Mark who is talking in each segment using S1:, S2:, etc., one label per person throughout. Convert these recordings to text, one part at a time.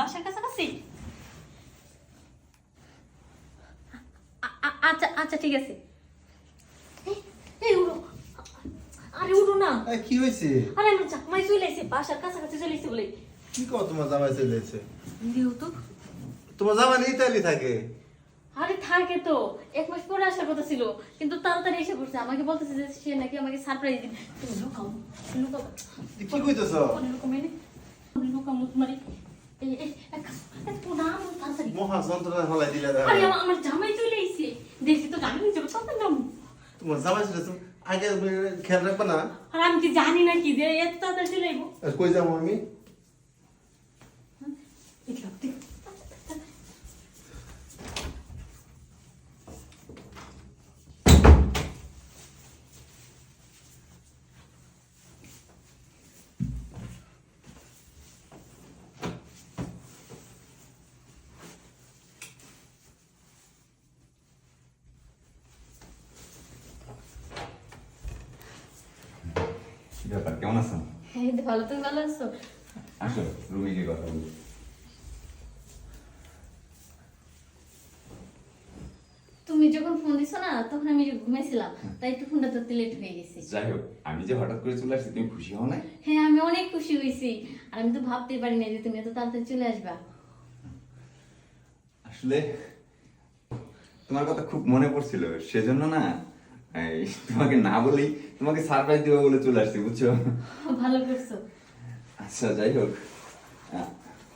S1: বাসার কাছাকাছি? আ- আ- আচ্ছা আচ্ছা ঠিক আছে। এই- এই আরে উঠো না।
S2: কি হয়েছে?
S1: আরে আমার জামাই চলে এসে বাসার কাছাকাছি চলে এসে বলে।
S2: কি কর তোমার জামাই চলে এসে
S1: দিও তো
S2: তোমার জামাই ইতালি থাকে।
S1: আরে থাকে তো এক মাস পরে আসার কথা ছিল। কিন্তু তাড়াতাড়ি এসে পড়ছে আমাকে বলতেছে যে সে নাকি আমাকে সারপ্রাইজ দিবে। তুমি লুকাও লুকাও।
S2: কি কইতেছ?
S1: কোনে লুকাও মেনে লুকাও তোমার
S2: মহা যন্ত্রণা হলাই দিলে
S1: আরে আমার জামাই চলে এসে দেখি তো জানি যাব তখন যাব
S2: তোমার জামাই চলে এসে আগে খেয়াল রাখবে না।
S1: আর আমি কি জানি না কি যে এত তাড়াতাড়ি চলে
S2: আর কই যাব আমি?
S1: দেখলাম
S3: ব্যাপার কেমন আছো?
S1: এই ভালো তুমি ভালো আছো?
S3: আসো রুমে গিয়ে কথা বলি।
S1: তুমি যখন ফোন দিছো না তখন আমি ঘুমাইছিলাম তাই একটু ফোনটা ধরতে লেট হয়ে গেছে।
S3: যাই হোক আমি যে হঠাৎ করে চলে আসছি তুমি খুশি হও না
S1: হ্যাঁ আমি অনেক খুশি হয়েছি আর আমি তো ভাবতেই পারি না যে তুমি এত তাড়াতাড়ি চলে আসবা।
S3: আসলে তোমার কথা খুব মনে পড়ছিল সেজন্য না তোমাকে না বলেই তোমাকে সারপ্রাইজ দেবো বলে চলে আসছি বুঝছ?
S1: ভালো করছ।
S3: আচ্ছা যাই হোক।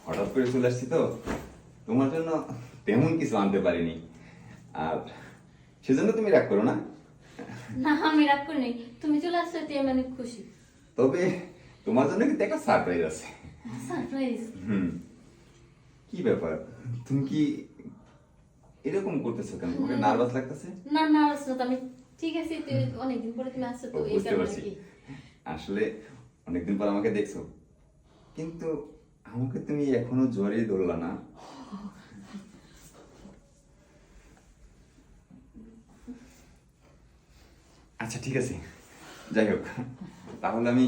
S3: হঠাৎ করে চলে আসছি তো। তোমার জন্য তেমন কিছু আনতে পারিনি। আর সেজন্য তুমি রাগ করো না।
S1: না আমি রাগ করিনি তুমি চলে আসছো এতে আমি অনেক খুশি।
S3: তবে তোমার জন্য কিন্তু একটা সারপ্রাইজ আছে।
S1: সারপ্রাইজ
S3: হুম। কি ব্যাপার? তুমি কি এরকম করতেছো কেন? তোমাকে নার্ভাস লাগতেছে?
S1: না না আসছো তো আমি ঠিক আছে তুই অনেকদিন পরে তুমি আসছো তো এই কারণে
S3: আসলে অনেকদিন পর আমাকে দেখছ। কিন্তু আমাকে তুমি এখনও জড়িয়ে ধরলা না। আচ্ছা ঠিক আছে। যাই হোক তাহলে আমি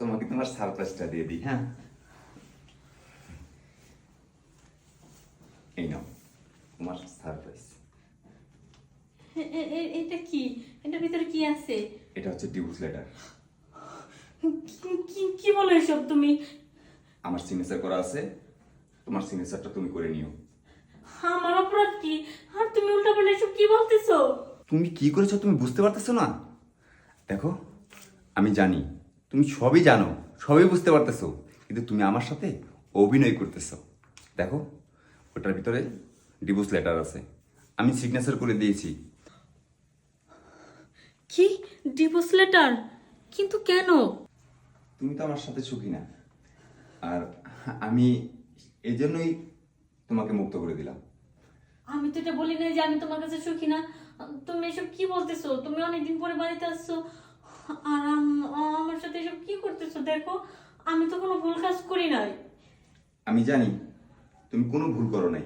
S3: তোমাকে তোমার সারপ্রাইজটা দিয়ে দিই হ্যাঁ? এই নাও তোমার সারপ্রাইজ
S1: এটা কি? এটার ভিতরে কি আছে?
S3: এটা হচ্ছে ডিভোর্স লেটার
S1: কি- কি কি বলো এসব তুমি?
S3: আমার সিগনেচার করা আছে। তোমার সিগনেচারটা তুমি করে নিও।
S1: আমার অপরাধ কি? আর তুমি উল্টা পাল্টা এসব কি বলতেছো?
S3: তুমি কি করেছ তুমি বুঝতে পারতেছো না? দেখো আমি জানি তুমি সবই জানো সবই বুঝতে পারতেছো কিন্তু তুমি আমার সাথে অভিনয় করতেছো। দেখো ওটার ভিতরে ডিভোর্স লেটার আছে। আমি সিগনেচার করে দিয়েছি।
S1: কি? ডিভোর্স লেটার কিন্তু কেন?
S3: তুমি তো আমার সাথে সুখী না। আর আমি এই জন্যই তোমাকে মুক্ত করে দিলাম।
S1: আমি তো এটা বলি নাই যে আমি তোমার কাছে সুখী না। তুমি এসব কি বলতেছো? তুমি অনেকদিন পরে বাড়িতে আসছো। আর আম- আমার সাথে এসব কি করতেছো? দেখো আমি তো কোনো ভুল কাজ করি নাই।
S3: আমি জানি তুমি কোনো ভুল করো নাই।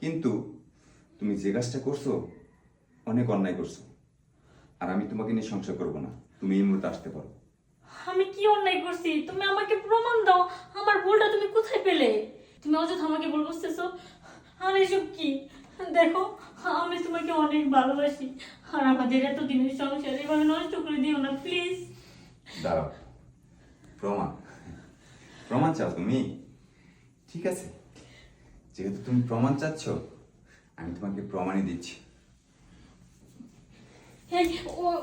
S3: কিন্তু তুমি যে কাজটা করছ অনেক অন্যায় করছ। আর আমি তোমাকে নিয়ে সংসার করব না। তুমি এই মুহূর্তে আসতে পারো।
S1: আমি কি অন্যায় করছি? তুমি আমাকে প্রমাণ দাও। আমার ভুলটা তুমি কোথায় পেলে? তুমি অযথা আমাকে ভুল বুঝতেছো? আর এসব কি? দেখো আমি তোমাকে অনেক ভালোবাসি। আর আমাদের এত দিনের সংসার এভাবে নষ্ট করে দিও না প্লিজ।
S3: দাঁড়াও। প্রমাণ। প্রমাণ চাও তুমি? ঠিক আছে। যেহেতু তুমি প্রমাণ চাচ্ছ আমি তোমাকে প্রমাণই দিচ্ছি।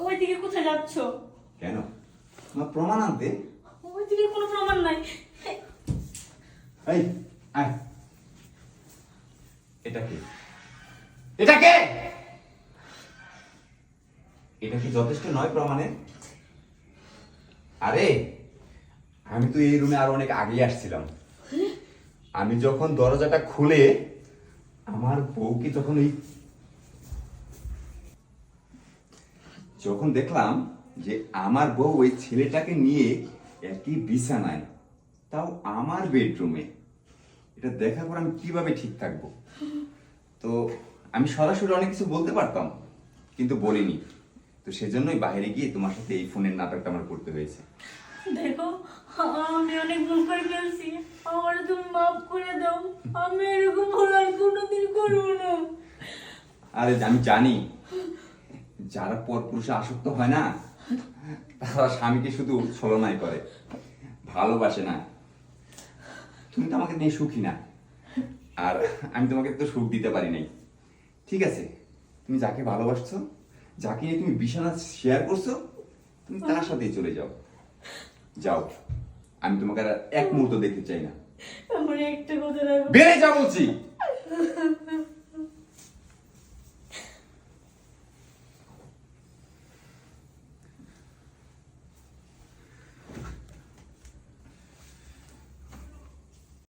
S1: ওইদিকে কোথায় যাচ্ছ?
S3: কেন? তোমার প্রমাণ আনতে?
S1: ওইদিকে কোনো প্রমাণ নাই। এই,
S3: আয়। এটা কে? এটা কে? এটা কি যথেষ্ট নয় প্রমাণের? আরে আমি তো এই রুমে আরও অনেক আগে আসছিলাম। আমি যখন দরজাটা খুলে আমার বউকে যখন এই যখন দেখলাম যে আমার বউ ওই ছেলেটাকে নিয়ে একই বিছানায় তাও আমার বেডরুমে এটা দেখার পর আমি কীভাবে ঠিক থাকব? তো আমি সরাসরি অনেক কিছু বলতে পারতাম কিন্তু বলিনি। তো সেজন্যই বাইরে গিয়ে তোমার সাথে এই ফোনের নাটকটা আমার করতে হয়েছে।
S1: দেখো আমি অনেক ভুল করে ফেলছি। আমার তুমি মাফ করে দাও।
S3: আমি এরকম ভুল আর কোনোদিন করব না। আরে আমি জানি যারা পরপুরুষে আসক্ত হয় না তারা স্বামীকে শুধু ছলনাই করে ভালোবাসে না। তুমি তো আমাকে নিয়ে সুখী না আর আমি তোমাকে তো সুখ দিতে পারি নাই। ঠিক আছে তুমি যাকে ভালোবাসছো যাকে নিয়ে তুমি বিছানা শেয়ার করছ তুমি তার সাথেই চলে যাও। যাও আমি তোমাকে আর এক মুহূর্ত দেখতে চাই না।
S1: আমার একটা কথা
S3: বেড়ে যা বলছি।